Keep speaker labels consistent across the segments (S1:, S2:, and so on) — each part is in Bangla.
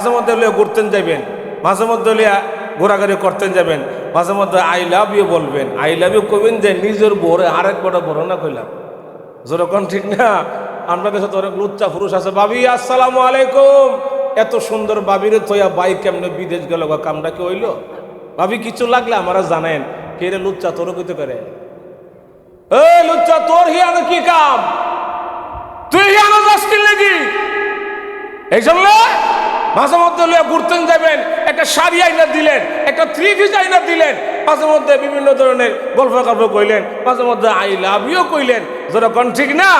S1: মাঝে মধ্যে হলে ঘুরতেন যাবেন মাঝে মধ্যে হলে ঘোরাঘুরি করতেন যাবেন মাঝে মধ্যে আই লাভ ইউ বলবেন, আই লাভ ইউ কবেন যে নিজের বড় আরেক বড় বড় না কইলাম। যেরকম ঠিক না? আপনার কাছে তো অনেক লুচ্চা পুরুষ আছে। বাবি আসসালামু আলাইকুম। এত সুন্দর বাবিরে তোয়া বাইক কেমনে বিদেশ গেল গো? কামটা কি হইল? ভাবি, কিছু লাগলে আমরা জানেন কে রে লুচ্চা তোর কইতে করে এই লুচ্চা, তোর হিয়ানো কি কাম? তুই হিয়ানো যাস কি লাগি? এই জন্য মাঝে মধ্যে লইয়া ঘুরতেন যাবেন একটা শাড়ি আইনা দিলেন, একটা থ্রি আইনা দিলেন, মাঝে মধ্যে বিভিন্ন ধরনের গল্প গল্প কইলেন, মাঝে মধ্যে আই লাভ ইউ কইলেন যেরকম ঠিক না?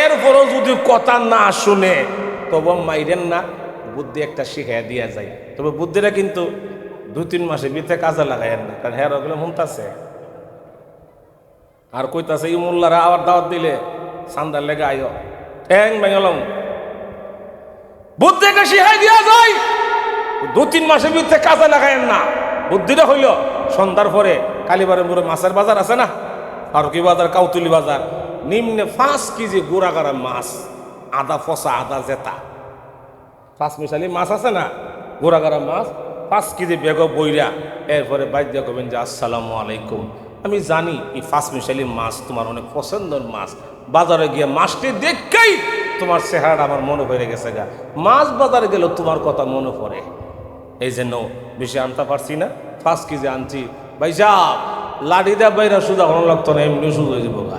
S1: এরপরও যদি কথা না শুনে, তবে মাইরেন না, বুদ্ধি একটা শিখাই দিয়া যায়। তবে বুদ্ধিটা কিন্তু দুই তিন মাসে বিতে কাজে লাগাইয়েন না, কারণ হ্যাঁ ওগুলো মনতাছে আর কইতাছে, এই মোল্লারা আবার দাওয়াত দিলে, সান্দার লেগে আইও। ঠ্যাং ভেঙেলাম বুদ্ধিকে শিখাই দিয়া যায় দু তিন মাসের বিরুদ্ধে কাজে লাগায়েন না। বুদ্ধিটা হইল, সন্ধ্যার পরে কালীবারের মোড়ে মাছের বাজার আছে না? ফারুকি বাজার, কাউতুলি বাজার। নিম্নে পাঁচ কেজি গোড়াগাড়া মাছ, আদা ফসা, আদা জেতা। পাঁচ মিশালি মাছ আছে না? গোড়াগাড়া মাছ, পাঁচ কেজি বেগ বইরা। এরপরে বাইর দিয়ে কবেন যে, আসসালামু আলাইকুম। আমি জানি এই পাঁচ মিশালি মাছ তোমার অনেক পছন্দের মাছ। বাজারে গিয়ে মাছটি দেখেই তোমার চেহারাটা আমার মনে পড়ে গেছে গা। মাছ বাজারে গেলেও তোমার কথা মনে পড়ে। এই জন্য বেশি আনতে পারছি না। পাঁচ কেজি আনছি। ভাই যা লাঠি দেওয়া বাইরা সুদা কোনো লাগতো না এমনি সুদ হয়ে যাব গা।